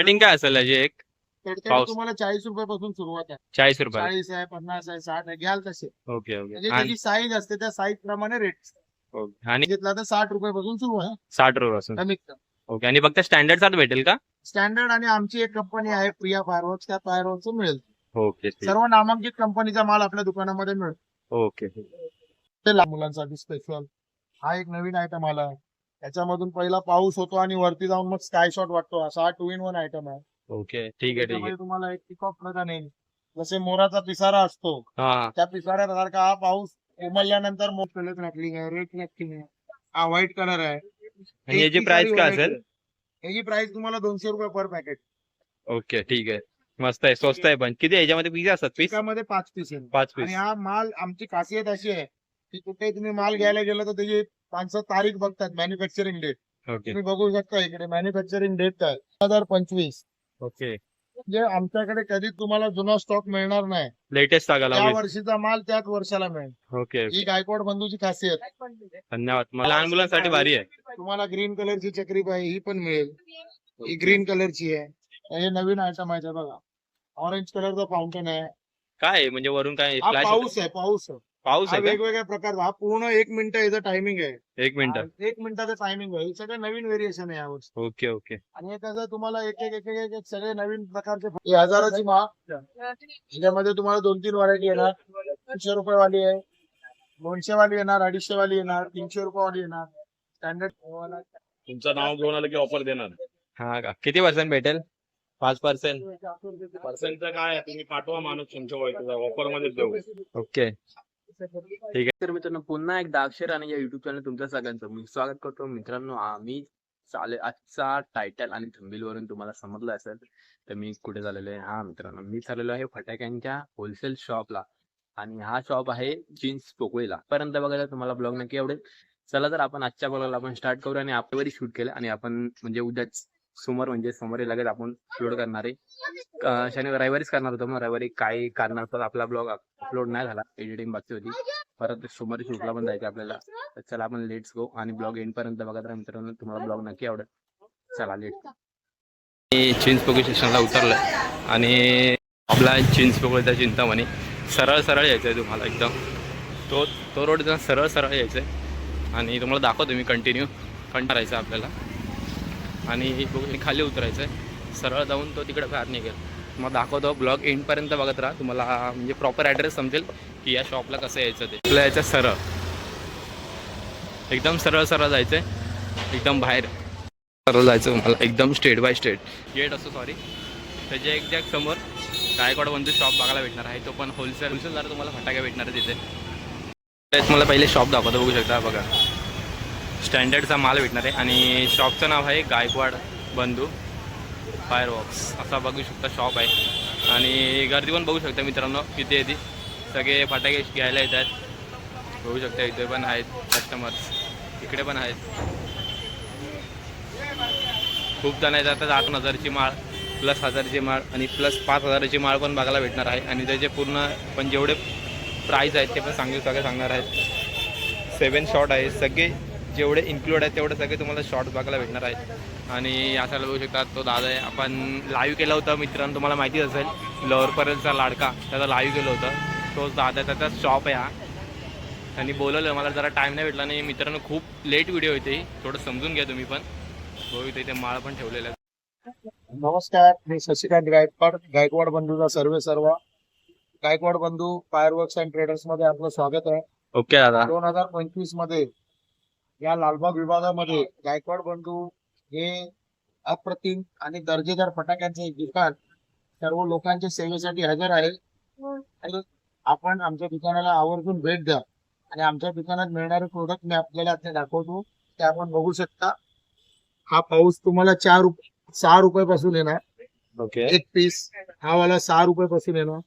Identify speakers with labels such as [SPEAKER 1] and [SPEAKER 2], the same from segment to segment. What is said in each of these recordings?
[SPEAKER 1] Starting काय असेल याची एक?
[SPEAKER 2] तडतड
[SPEAKER 1] पाऊस.
[SPEAKER 2] तुम्हाला चाळीस रुपयापासून सुरुवात आहे.
[SPEAKER 1] चाळीस रुपये
[SPEAKER 2] चाळीस आहे पन्नास आहे साठ आहे घ्याल तसे.
[SPEAKER 1] ओके
[SPEAKER 2] म्हणजे
[SPEAKER 1] ओके आणि
[SPEAKER 2] त्याची साईज असते त्या साईज प्रमाणे रेट
[SPEAKER 1] ओके. आणि?
[SPEAKER 2] घेतला तर साठ रुपयापासून सुरू आहे.
[SPEAKER 1] साठ रुपये पासून
[SPEAKER 2] कमीत
[SPEAKER 1] ओके. आणि फक्त स्टँडर्ड सात भेटेल का?
[SPEAKER 2] स्टँडर्ड आणि आमची एक कंपनी आहे प्रिया फायरवर्क्स त्या फायरवर्क्स मिळेल.
[SPEAKER 1] ओके ठीक.
[SPEAKER 2] सर्व नामांकित कंपनीचा माल आपल्या दुकानामध्ये मिळेल.
[SPEAKER 1] ओके.
[SPEAKER 2] ते लहान मुलांसाठी स्पेशल हा एक नवीन आयटम आला. त्याच्यामधून पहिला पाऊस होतो आणि वरती जाऊन मग स्काय शॉट वाटतो. असा हा टू इन वन आयटम आहे.
[SPEAKER 1] ओके ठीक आहे ठीक आहे.
[SPEAKER 2] तुम्हाला एक पिकॉक प्रदान येईल. जसे मोराचा पिसारा असतो
[SPEAKER 1] हा.
[SPEAKER 2] त्या पिसाऱ्यासारखा हा पाऊस उमलल्यानंतर मग कलर रॅकलिंग आहे रेड रॅकलिंग आहे. हा व्हाईट कलर आहे.
[SPEAKER 1] आणि याची प्राइस काय असेल.
[SPEAKER 2] याची प्राइस तुम्हाला दोनशे रुपये पर पॅकेट
[SPEAKER 1] ओके ठीक आहे. मस्त आहे स्वस्त आहे पण. किती याच्यामध्ये पीस असतात पीस
[SPEAKER 2] त्यामध्ये पाच पीस आहे
[SPEAKER 1] पाच
[SPEAKER 2] आणि
[SPEAKER 1] पीस
[SPEAKER 2] हा माल आमची खासियत अशी आहे की कुठे तुम्ही माल घ्यायला गेलं तर त्याची माणसं तारीख बघतात मॅन्युफॅक्चरिंग डेट
[SPEAKER 1] ओके
[SPEAKER 2] तुम्ही बघू शकता इकडे मॅन्युफॅक्चरिंग डेट काय? दोन हजार पंचवीस.
[SPEAKER 1] ओके
[SPEAKER 2] म्हणजे आमच्याकडे कधीच तुम्हाला जुना स्टॉक मिळणार नाही.
[SPEAKER 1] लेटेस्ट
[SPEAKER 2] त्या वर्षीचा माल त्याच वर्षाला मिळेल.
[SPEAKER 1] ओके
[SPEAKER 2] ही गायकवाड बंधूची खासियत.
[SPEAKER 1] धन्यवाद. मला लहान मुलांसाठी भारी आहे.
[SPEAKER 2] तुम्हाला ग्रीन कलरची चक्री पाहिजे ही पण मिळेल. ही ग्रीन कलरची आहे. हे नवीन आयटम आहे ते बघा. ऑरेंज कलरचा फाउंटन आहे.
[SPEAKER 1] काय आहे? म्हणजे वरून काय?
[SPEAKER 2] हा
[SPEAKER 1] फ्लॅश
[SPEAKER 2] पाऊस आहे पाऊस आहे.
[SPEAKER 1] पाऊस
[SPEAKER 2] हा
[SPEAKER 1] आहे का?
[SPEAKER 2] वेगवेगळ्या प्रकारचा हा पूर्ण एक मिनिट याचं टायमिंग आहे.
[SPEAKER 1] एक मिनिट.
[SPEAKER 2] हा, एक मिनिटाचं टायमिंग आहे. हे सगळं नवीन व्हेरिएशन आहे यावर्षी.
[SPEAKER 1] Okay okay.
[SPEAKER 2] आणि हे कसं तुम्हाला एक एक एक एक एक- एक सगळे नवीन प्रकारचे हे हजाराची मा ह्याच्यामध्ये तुम्हाला दोन तीन व्हरायटी येणार. तीनशे रुपये वाली आहे. दोनशे वाली येणार अडीचशे वाली येणार तीनशे रुपये वाली येणार. स्टँडर्ड
[SPEAKER 3] तुमचं नाव घेऊन आलं की ऑफर देणार.
[SPEAKER 1] हा का? किती पर्सेंट भेटेल? पाच पर्सेंट
[SPEAKER 3] पर्सेंटचं काय आहे? तुम्ही पाठवा माणूस तुमच्या ओळखीचा. ऑफरमध्ये देऊ.
[SPEAKER 1] ओके. ठीक आहे.
[SPEAKER 4] तर मित्रांनो पुन्हा एकदा अक्षर आणि या युट्यूब चॅनल तुमच्या सगळ्यांचं मी स्वागत करतो. मित्रांनो आम्ही चाले आजचा टायटल आणि थंबील वरून तुम्हाला समजलं असेल तर मी कुठे झालेलो आहे? हा मित्रांनो मी चाललेलो आहे फटाक्यांच्या होलसेल शॉपला आणि हा शॉप आहे जीन्स पोकळीला. पर्यंत बघायला तुम्हाला ब्लॉग नक्की आवडेल. चला तर आपण आजच्या ब्लॉगला आपण स्टार्ट करू आणि आपल्यावरही शूट केलं आणि आपण म्हणजे उद्याच समोर म्हणजे समोर लगेच आपण अपलोड करणार आहे. शनिवार रविवारीच करणार होतो मग. रविवारी काही कारणास्तव आपला ब्लॉग अपलोड नाही झाला. एडिटिंग बाकी होती. परत सोमवारी शूटला पण जायचं आपल्याला. तर चला आपण लेट्स गो आणि ब्लॉग एंड पर्यंत बघत राहा मित्रांनो. तुम्हाला ब्लॉग नक्की आवडेल. चला लेट
[SPEAKER 1] मी चिंच पोकळी स्टेशनला उतरलं आणि आपला चिंच पोकळीचा चिंतामणी. सरळ सरळ यायचं आहे तुम्हाला एकदम. तो तो रोड सरळ सरळ यायचं आहे आणि तुम्हाला दाखवतो मी कंटिन्यू कंटाळायचं आपल्याला. आणि पोकळी खाली उतरायचं आहे सरळ जाऊन तो तिकडे बाहेर निघेल. मग दाखवतो ब्लॉग एंडपर्यंत बघत राहा. तुम्हाला म्हणजे प्रॉपर ॲड्रेस समजेल की या शॉपला कसं यायचं ते. तुला यायचं सरळ. एकदम सरळ सरळ जायचं आहे एकदम बाहेर. सरळ जायचं मला एकदम स्टेट बाय स्टेट गेट असतो सॉरी त्याच्या एक्झॅक्ट समोर गायकवाड बंधू शॉप बघायला भेटणार आहे. तो पण होलसेल होलसेलदार तुम्हाला फटाके भेटणार आहे तिथे तुम्हाला मला पहिले शॉप दाखवतो बघू शकता बघा. स्टँडर्डचा माल भेटणार आहे. आणि शॉपचं नाव आहे गायकवाड बंधू फायरवॉक्स. असा बघू शकता शॉप आहे. आणि गर्दी पण बघू शकता मित्रांनो किती आहे ती सगळे फटाके घ्यायला येतात. बघू शकता इथे पण आहेत कस्टमर्स इकडे पण आहेत. खूप जण येतात आठ हजारची माळ प्लस हजारची माळ आणि प्लस पाच हजाराची माळ पण बघायला भेटणार आहे. आणि त्याचे पूर्ण पण जेवढे प्राईज आहेत ते पण सांगू सगळे सांगणार आहेत. सेवन शॉट आहे. सगळे जेवढे इन्क्लूड आहेत तेवढे सगळे तुम्हाला शॉर्ट बघायला भेटणार आहेत. आणि असायला बघू शकता तो दादा आहे. आपण लाईव्ह केलं होतं मित्रांनो तुम्हाला माहितीच असेल लोअरपर्यंतचा लाडका. त्याचा लाईव्ह केलं होतं. तोच दादा त्याचा शॉप आहे हा. त्यांनी बोलवलं मला जरा टाईम नाही भेटला. आणि मित्रांनो खूप लेट व्हिडिओ होते थोडं समजून घ्या तुम्ही पण. बघू इथे माळ पण ठेवलेला आहे.
[SPEAKER 2] नमस्कार मी शशिकांत गायकवाड गायकवाड बंधूचा सर्वे सर्व. गायकवाड बंधू फायरवर्क्स अँड ट्रेडर्समध्ये आपलं स्वागत आहे.
[SPEAKER 1] ओके दादा.
[SPEAKER 2] दोन हजार पंचवीसमध्ये या लालबाग विभागामध्ये गायकवाड बंधू हे अप्रतिम आणि दर्जेदार फटाक्यांचे दुकान सर्व लोकांच्या सेवेसाठी हजर आहे आणि आपण आमच्या दुकानाला आवर्जून भेट द्या. आणि आमच्या दुकानात मिळणारे प्रोडक्ट मी आपल्याला आता दाखवतो ते आपण बघू शकता. हा पाऊस तुम्हाला चार रुप सहा रुपयापासून येणार.
[SPEAKER 1] ओके
[SPEAKER 2] एक पीस हा वाला सहा रुपयापासून येणार.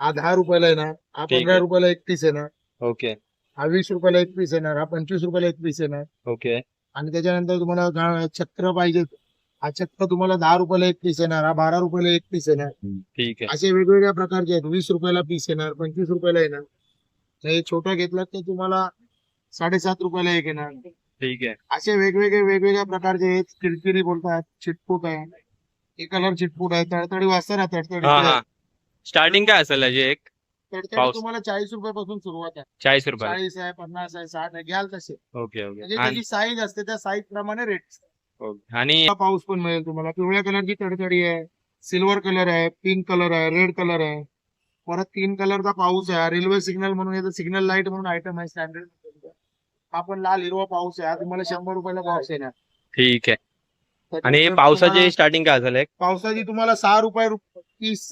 [SPEAKER 2] हा दहा रुपयाला येणार. हा पंधरा. रुपयाला एक पीस येणार.
[SPEAKER 1] ओके
[SPEAKER 2] हा वीस रुपयाला एक पीस येणार हा पंचवीस रुपयाला एक पीस येणार.
[SPEAKER 1] ओके.
[SPEAKER 2] आणि त्याच्यानंतर तुम्हाला गा- छत्र पाहिजे. हा छत्र तुम्हाला दहा रुपयाला एक पीस येणार हा बारा रुपयाला एक पीस येणार.
[SPEAKER 1] ठीक आहे.
[SPEAKER 2] असे वेगवेगळ्या प्रकारचे आहेत. वीस रुपयाला पीस येणार पंचवीस रुपयाला येणार. तर हे छोटा घेतला तर तुम्हाला साडेसात रुपयाला एक येणार.
[SPEAKER 1] ठीक आहे.
[SPEAKER 2] असे वेगवेगळे वेगवेगळ्या प्रकारचे आहेत. किरकिरी बोलतात चिटकूट आहे. हे कलर चिटपूट आहे. तडतडी वाजता ना तडतडी
[SPEAKER 1] हा स्टार्टिंग काय असेल याची एक?
[SPEAKER 2] तडतडी
[SPEAKER 1] पाऊस.
[SPEAKER 2] तुम्हाला चाळीस रुपयापासून सुरुवात आहे.
[SPEAKER 1] चाळीस रुपये
[SPEAKER 2] चाळीस आहे पन्नास आहे साठ आहे घ्याल तसे.
[SPEAKER 1] ओके
[SPEAKER 2] म्हणजे
[SPEAKER 1] ओके आणि
[SPEAKER 2] त्याची साईज असते त्या साईज प्रमाणे रेट.
[SPEAKER 1] आणि
[SPEAKER 2] पाऊस पण मिळेल तुम्हाला. पिवळ्या कलरची तडतडी आहे सिल्वर कलर आहे पिंक कलर आहे रेड कलर आहे. परत तीन कलरचा पाऊस आहे. रेल्वे सिग्नल म्हणून येतं सिग्नल लाइट म्हणून आयटम आहे स्टँडर्ड हा पण लाल हिरवा पाऊस आहे. हा तुम्हाला शंभर रुपयाला पाऊस येणार.
[SPEAKER 1] ठीक आहे. आणि
[SPEAKER 2] त्याच्यानंतर
[SPEAKER 1] पावसाची
[SPEAKER 2] तुम्हाला-
[SPEAKER 1] स्टार्टिंग काय एक
[SPEAKER 2] पावसाची तुम्हाला सहा रुपये रु- पीस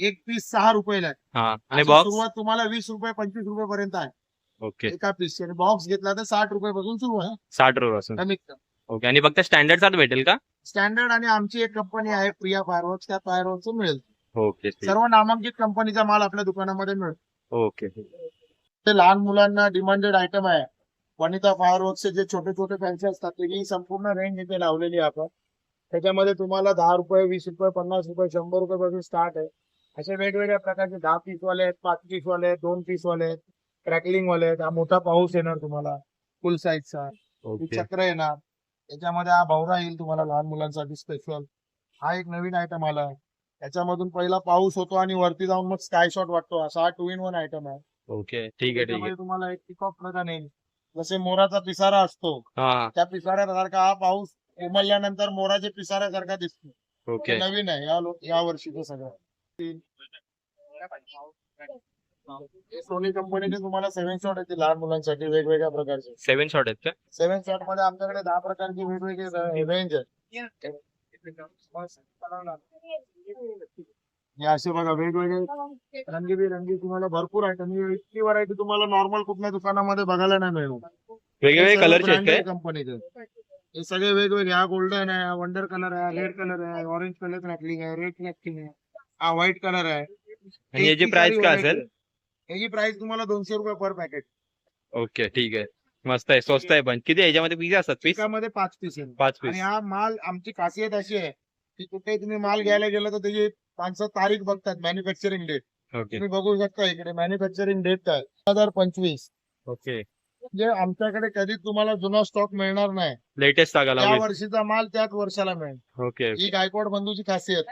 [SPEAKER 2] एक पीस सहा रुपयाला आहे.
[SPEAKER 1] हा. आणि
[SPEAKER 2] अशी
[SPEAKER 1] बॉक्स
[SPEAKER 2] सुरुवात तुम्हाला वीस रुपये पंचवीस रुपये पर्यंत आहे.
[SPEAKER 1] ओके.
[SPEAKER 2] एका पीसची आणि बॉक्स घेतला तर साठ रुपये पासून सुरू आहे
[SPEAKER 1] साठ रुपये पासून
[SPEAKER 2] कमीत कमी.
[SPEAKER 1] ओके. आणि फक्त स्टँडर्ड चार्ट भेटेल का?
[SPEAKER 2] स्टँडर्ड आणि आमची एक कंपनी आहे प्रिया फायरवर्क्स त्या फायरवर्क्स मिळेल.
[SPEAKER 1] ओके.
[SPEAKER 2] सर्व नामांकित कंपनीचा माल आपल्या दुकानामध्ये मिळतो
[SPEAKER 1] ओके.
[SPEAKER 2] ते लहान मुलांना डिमांडेड आयटम आहे. वनिता फायरवर्क्सचे जे छोटे छोटे फॅन्सी असतात त्याची संपूर्ण रेंज इथे लावलेली आहे आपण. त्याच्यामध्ये तुम्हाला दहा रुपये वीस रुपये पन्नास रुपये शंभर रुपये पासून स्टार्ट आहे. असे वेगवेगळ्या प्रकारचे दहा पीस वाले आहेत पाच पीस वाले आहेत दोन पीस वाले आहेत क्रॅकलिंग वाले आहेत. हा मोठा पाऊस येणार तुम्हाला फुल साईजचा चक्र येणार. त्याच्यामध्ये हा भवरा येईल तुम्हाला लहान मुलांसाठी स्पेशल हा एक नवीन आयटम आला. याच्यामधून पहिला पाऊस होतो आणि वरती जाऊन मग स्काय शॉट वाटतो. असा हा टू इन वन आयटम आहे.
[SPEAKER 1] ओके ठीक आहे ठीक आहे.
[SPEAKER 2] तुम्हाला एक पिकॉक प्रदान येईल जसे मोराचा पिसारा असतो त्या पिसाऱ्यासारखा हा पाऊस उमलल्यानंतर मोराच्या पिसाऱ्यासारखा दिसतो.
[SPEAKER 1] ओके.
[SPEAKER 2] नवीन आहे या लो- या वर्षीचं सगळं. सोनी कंपनीचे तुम्हाला सेव्हन शॉट येतील लहान मुलांसाठी वेगवेगळ्या प्रकारचे.
[SPEAKER 1] सेव्हन शॉट आहेत का?
[SPEAKER 2] सेव्हन शॉटमध्ये आमच्याकडे दहा प्रकारची वेगवेगळे रेंज आहे हे असे बघा वेगवेगळे रंगीबेरंगी तुम्हाला भरपूर आयटम इतकी व्हरायटी तुम्हाला नॉर्मल कुठल्या दुकानामध्ये बघायला नाही मिळणार.
[SPEAKER 1] वेगवेगळे कलरचे आहेत
[SPEAKER 2] कंपनीचे. हे सगळे वेगवेगळे. हा गोल्डन आहे वंडर कलर आहे रेड कलर आहे ऑरेंज कलर क्रॅकलिंग आहे रेड क्रॅकलिंग आहे हा व्हाईट कलर आहे.
[SPEAKER 1] आणि याची प्राइस काय असेल.
[SPEAKER 2] याची प्राइस तुम्हाला दोनशे रुपये पर पॅकेट
[SPEAKER 1] ओके ठीक आहे. मस्त आहे स्वस्त आहे पण. किती याच्यामध्ये पीस असतात पीस
[SPEAKER 2] एकामध्ये पाच पीस आहे
[SPEAKER 1] पाच
[SPEAKER 2] आणि
[SPEAKER 1] पीस
[SPEAKER 2] हा माल आमची खासियत अशी आहे की कुठेही तुम्ही माल घ्यायला गेला तर त्याची माणसं तारीख बघतात मॅन्युफॅक्चरिंग डेट
[SPEAKER 1] ओके
[SPEAKER 2] तुम्ही बघू शकता इकडे मॅन्युफॅक्चरिंग डेट काय? दोन हजार पंचवीस.
[SPEAKER 1] ओके
[SPEAKER 2] म्हणजे आमच्याकडे कधी तुम्हाला जुना स्टॉक मिळणार नाही.
[SPEAKER 1] लेटेस्ट
[SPEAKER 2] त्या वर्षीचा माल त्याच वर्षाला मिळेल.
[SPEAKER 1] ओके
[SPEAKER 2] ही गायकवाड बंधूची खासियत.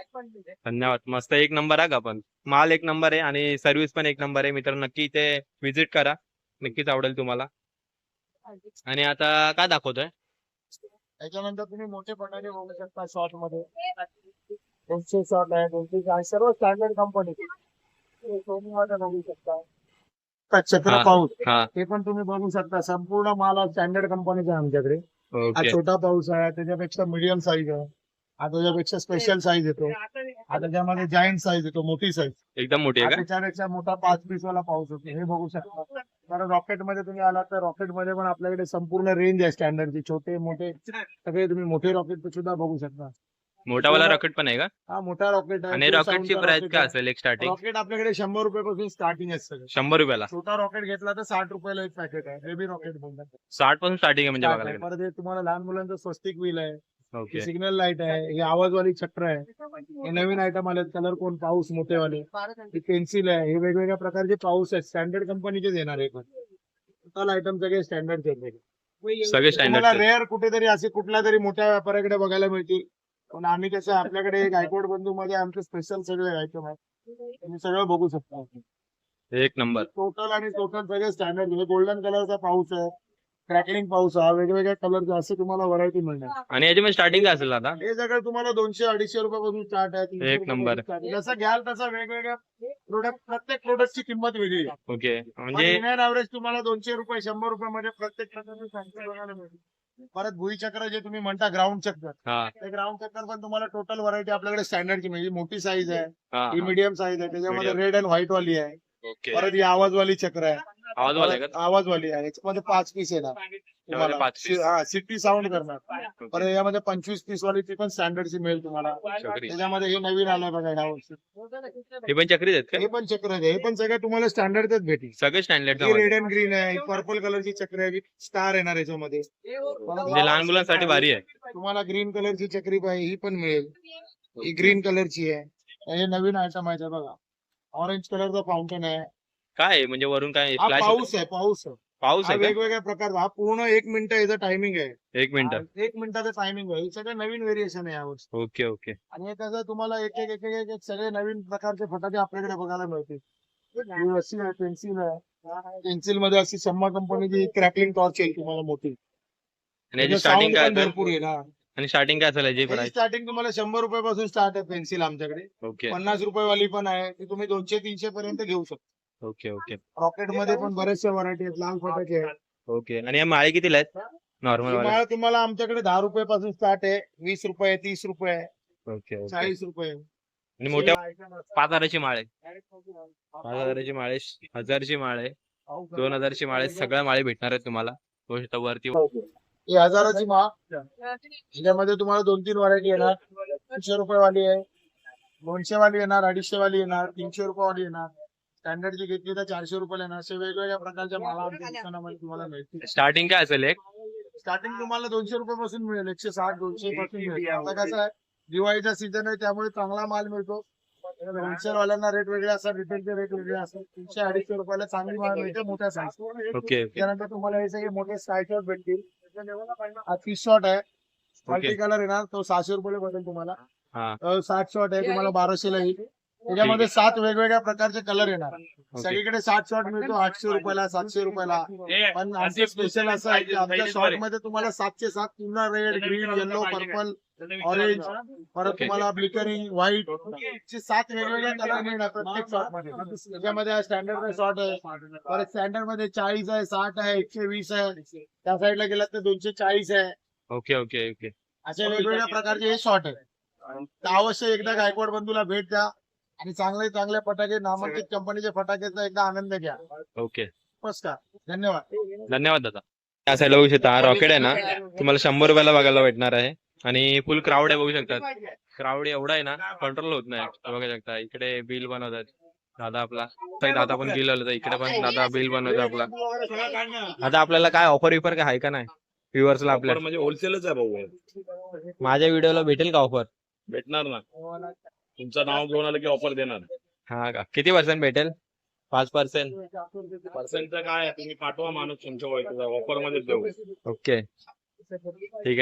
[SPEAKER 1] धन्यवाद. मस्त एक नंबर आहे का पण? माल एक नंबर आहे आणि सर्व्हिस पण एक नंबर आहे. मित्र नक्की इथे विजिट करा. नक्कीच आवडेल तुम्हाला. आणि आता काय दाखवतोय?
[SPEAKER 2] त्याच्यानंतर तुम्ही मोठे पटाके बघू शकता शॉर्टमध्ये. दोनशे शॉर्ट आहे दोनशे सर्व स्टँडर्ड कंपनी बघू शकता. चक्र
[SPEAKER 1] हा.
[SPEAKER 2] पाऊस.
[SPEAKER 1] हा.
[SPEAKER 2] ते पण तुम्ही बघू शकता. संपूर्ण माल स्टँडर्ड कंपनीचा आहे आमच्याकडे. हा
[SPEAKER 1] ओके
[SPEAKER 2] छोटा पाऊस आहे. त्याच्यापेक्षा मीडियम साईज आहे. हा त्याच्यापेक्षा स्पेशल साईज येतो. हा त्याच्यामध्ये जायंट साईज येतो. मोठी साईज
[SPEAKER 1] एकदम मोठी
[SPEAKER 2] हा
[SPEAKER 1] आहे
[SPEAKER 2] त्याच्यापेक्षा मोठा पाच पीस वाला पाऊस होतो. हे बघू शकता. कारण रॉकेटमध्ये तुम्ही आलात तर रॉकेटमध्ये पण आपल्याकडे संपूर्ण रेंज आहे स्टँडर्डची छोटे मोठे सगळे तुम्ही मोठे रॉकेट सुद्धा बघू शकता.
[SPEAKER 1] मोठावाला रॉकेट पण आहे का?
[SPEAKER 2] हा मोठा रॉकेट आहे.
[SPEAKER 1] आणि रॉकेटची प्राइस काय. असेल एक स्टार्टिंग
[SPEAKER 2] रॉकेट आपल्याकडे शंभर रुपयापासून स्टार्टिंग आहे सगळं.
[SPEAKER 1] शंभर रुपयाला?
[SPEAKER 2] छोटा रॉकेट घेतला तर साठ रुपयाला एक पॅकेट आहे. बेबी रॉकेट बोलतात
[SPEAKER 1] साठपासून स्टार्टिंग आहे म्हणजे
[SPEAKER 2] परत हे तुम्हाला लहान मुलांचं स्वस्तिक व्हील आहे.
[SPEAKER 1] ओके.
[SPEAKER 2] सिग्नल लाइट आहे. हे आवाजवाली चक्र आहे. हे नवीन आयटम आले कलर कोण? पाऊस मोठेवाले. ही पेन्सिल आहे. हे वेगवेगळ्या प्रकारचे पाऊस आहेत. स्टँडर्ड कंपनीचेच येणार आहे पण. टोटल आयटम सगळे स्टँडर्ड
[SPEAKER 1] सगळे स्टँडर्ड
[SPEAKER 2] रेअर कुठेतरी असे कुठल्या तरी मोठ्या व्यापाऱ्याकडे बघायला मिळतील. पण आम्ही कसं आपल्याकडे गायकवाड बंधू मध्ये आमचे स्पेशल सगळे आयटम आहेत तुम्ही सगळं बघू शकता.
[SPEAKER 1] एक नंबर.
[SPEAKER 2] टोटल आणि टोटल सगळे स्टँडर्ड हे गोल्डन कलरचा पाऊस आहे क्रॅकलिंग पाऊस हा वेगवेगळ्या कलरचा असे तुम्हाला व्हरायटी मिळणार.
[SPEAKER 1] आणि याच्यामध्ये स्टार्टिंग काय असेल आता?
[SPEAKER 2] हे सगळं तुम्हाला दोनशे अडीचशे रुपयापासून स्टार्ट आहे तीनशे
[SPEAKER 1] एक नंबर.
[SPEAKER 2] रुपयापासून start आहे. जसं घ्याल तसं वेगवेगळ्या प्रोडक्ट प्रत्येक प्रोडक्टची किंमत वेगळी आहे.
[SPEAKER 1] ओके म्हणजे
[SPEAKER 2] इन ऍव्हरेज तुम्हाला दोनशे रुपये शंभर रुपये मध्ये प्रत्येक प्रकारचे संख्या बघायला मिळतील परत भुईचक्र जे तुम्ही म्हणता ग्राउंड चक्र
[SPEAKER 1] हा.
[SPEAKER 2] ते ग्राउंड चक्कर पण तुम्हाला टोटल व्हरायटी आपल्याकडे स्टँडर्डची म्हणजे मोठी साईज आहे
[SPEAKER 1] हा
[SPEAKER 2] ही मीडियम साईज आहे त्याच्यामध्ये
[SPEAKER 1] Medium.
[SPEAKER 2] रेड अँड व्हाईट वाली आहे.
[SPEAKER 1] ओके
[SPEAKER 2] परत ही आवाजवाली चक्र आहे.
[SPEAKER 1] आवाज वाला आहे
[SPEAKER 2] परत आवाजवाली आहे. याच्यामध्ये पाच पीस येणार. तुम्हाला.
[SPEAKER 1] पाच piece.
[SPEAKER 2] हा सिटी साऊंड करणार.
[SPEAKER 1] का
[SPEAKER 2] परत यामध्ये पंचवीस पीस वाली ती पण स्टँडर्डची मिळेल तुम्हाला.
[SPEAKER 1] चक्री.
[SPEAKER 2] त्याच्यामध्ये हे नवीन आलंय बघा ह्या वर्षी.
[SPEAKER 1] हे पण चक्रीच आहेत का?
[SPEAKER 2] हे पण चक्र आहे हे पण सगळं तुम्हाला स्टँडर्डच भेटेल.
[SPEAKER 1] सगळे स्टँडर्ड
[SPEAKER 2] ही रेड अँड ग्रीन आहे पर्पल कलरची चक्र आहे स्टार येणार याच्यामध्ये.
[SPEAKER 1] म्हणजे लहान मुलांसाठी भारी आहे.
[SPEAKER 2] तुम्हाला ग्रीन कलरची चक्री पाहिजे ही पण मिळेल. ही ग्रीन कलरची आहे. हे नवीन आयटम आहे ते बघा. ऑरेंज कलरचा फाउंटन आहे.
[SPEAKER 1] काय आहे? म्हणजे वरून काय
[SPEAKER 2] हा
[SPEAKER 1] फ्लॅश
[SPEAKER 2] पाऊस आहे पाऊस आहे.
[SPEAKER 1] पाऊस
[SPEAKER 2] हा
[SPEAKER 1] आहे का?
[SPEAKER 2] वेगवेगळ्या प्रकार हा पूर्ण एक मिनिट याचं टायमिंग आहे.
[SPEAKER 1] एक मिनिट.
[SPEAKER 2] हा, एक मिनिटाचं टायमिंग आहे. हे सगळं नवीन व्हेरिएशन आहे यावर्षी
[SPEAKER 1] ओके ओके.
[SPEAKER 2] आणि हे कसं तुम्हाला एक एक एक एक एक- एक सगळे नवीन प्रकारचे फटाके आपल्याकडे बघायला मिळतील. ही अशी आहे पेन्सिल आहे. पेन्सिलमध्ये अशी सम्मा कंपनीची क्रॅकलिंग टॉर्च येईल तुम्हाला मोठी.
[SPEAKER 1] आणि याची स्टार्टिंग काय असेल?
[SPEAKER 2] भरपूर येईल हा.
[SPEAKER 1] आणि स्टार्टिंग काय असेल याची
[SPEAKER 2] याची
[SPEAKER 1] प्राइस
[SPEAKER 2] स्टार्टिंग तुम्हाला शंभर रुपयापासून स्टार्ट आहे पेन्सिल आमच्याकडे.
[SPEAKER 1] ओके.
[SPEAKER 2] पन्नास रुपये वाली पण आहे. ती तुम्ही दोनशे तीनशे पर्यंत घेऊ शकता.
[SPEAKER 1] Okay okay.
[SPEAKER 2] रॉकेटमध्ये पण बरेचशे व्हरायटी आहेत लाल फटाके आहेत.
[SPEAKER 1] ओके. आणि या माळे कितीला आहेत? नॉर्मल वाले
[SPEAKER 2] माळ तुम्हाला आमच्याकडे दहा रुपये पासून स्टार्ट आहे. वीस रुपये तीस रुपये.
[SPEAKER 1] Okay okay.
[SPEAKER 2] चाळीस रुपये.
[SPEAKER 1] आणि मोठ्या पाच हजाराची माळ आहे. पाच हजाराची माळ हजारची माळ आहे. दोन हजारची माळ सगळ्या माळे भेटणार आहेत तुम्हाला. वरती
[SPEAKER 2] ही हजाराची माळ. याच्यामध्ये तुम्हाला दोन तीन व्हरायटी येणार. तीनशे रुपये वाली आहे. दोनशे वाली येणार अडीचशे वाली येणार तीनशे रुपये वाली येणार. स्टँडर्डची घेतली तर चारशे रुपये येणार असे वेगवेगळ्या प्रकारच्या माला आमच्या दुकानामध्ये तुम्हाला मिळतील.
[SPEAKER 1] स्टार्टिंग काय असेल एक?
[SPEAKER 2] स्टार्टिंग तुम्हाला दोनशे रुपये पासून मिळेल एकशे साठ दोनशे पासून मिळेल. आता कसं आहे दिवाळीचा सीझन आहे त्यामुळे चांगला माल मिळतो. होलसेल वाल्यांना रेट वेगळे असतात रिटेलचे रेट वेगळे असतात. तीनशे अडीचशे रुपयाला चांगली माल मिळते मोठ्या साईज
[SPEAKER 1] ओके
[SPEAKER 2] त्यानंतर तुम्हाला हे सगळे मोठे स्काय शॉट भेटतील. हा तीस शॉट आहे. मल्टी कलर येणार तो सहाशे रुपये बसेल तुम्हाला.
[SPEAKER 1] हा.
[SPEAKER 2] साठ शॉट आहे तुम्हाला बाराशेला येईल. त्याच्यामध्ये सात वेगवेगळ्या प्रकारचे कलर येणार. सगळीकडे साठ शॉट मिळतो आठशे रुपयाला सातशे रुपयाला. पण आमचे स्पेशल असं आहे की आमच्या शॉपमध्ये तुम्हाला सातशे सात पुन्हा red green yellow purple orange परत. तुम्हाला ब्लिकरिंग व्हाईट चे सात वेगवेगळे कलर मिळणार प्रत्येक शॉटमध्ये. त्याच्यामध्ये स्टँडर्ड शॉट आहे. परत स्टँडर्डमध्ये चाळीस आहे साठ आहे एकशे वीस आहे. त्या साईडला गेलात तर दोनशे चाळीस आहे.
[SPEAKER 1] Okay okay okay.
[SPEAKER 2] अशा वेगवेगळ्या प्रकारचे हे शॉट आहे अवश्य एकदा गायकवाड बंधूला भेट द्या. आणि चांगले चांगले फटाके नामांकित कंपनीचे फटाक्याचा एकदा आनंद घ्या.
[SPEAKER 1] ओके.
[SPEAKER 2] नमस्कार. धन्यवाद.
[SPEAKER 1] धन्यवाद दादा. त्या साईडला बघू शकता रॉकेट आहे ना? तुम्हाला शंभर रुपयाला बघायला भेटणार आहे. आणि फुल क्राऊड आहे बघू शकतात क्राऊड एवढा आहे ना कंट्रोल होत नाही. बघू शकता इकडे बिल बनवतात. दादा आपला. ताई दादा पण बिल आलं इकडे पण दादा बिल बनवतो आपला. आता आपल्याला काय ऑफर विफर काय आहे का नाही? व्ह्युअर्सला आपल्या.
[SPEAKER 3] Offer म्हणजे होलसेलच आहे भाऊ.
[SPEAKER 1] माझ्या व्हिडिओला भेटेल का ऑफर
[SPEAKER 3] भेटणार ना. तुमचं नाव घेऊन आलं की ऑफर देणार?
[SPEAKER 1] हा का? किती पर्सेंट भेटेल? पाच पर्सेंट
[SPEAKER 3] पर्सेंटचं काय आहे? तुम्ही पाठवा माणूस तुमच्या ओळखीचा. ऑफरमध्ये देऊ.
[SPEAKER 1] ओके ठीक आहे.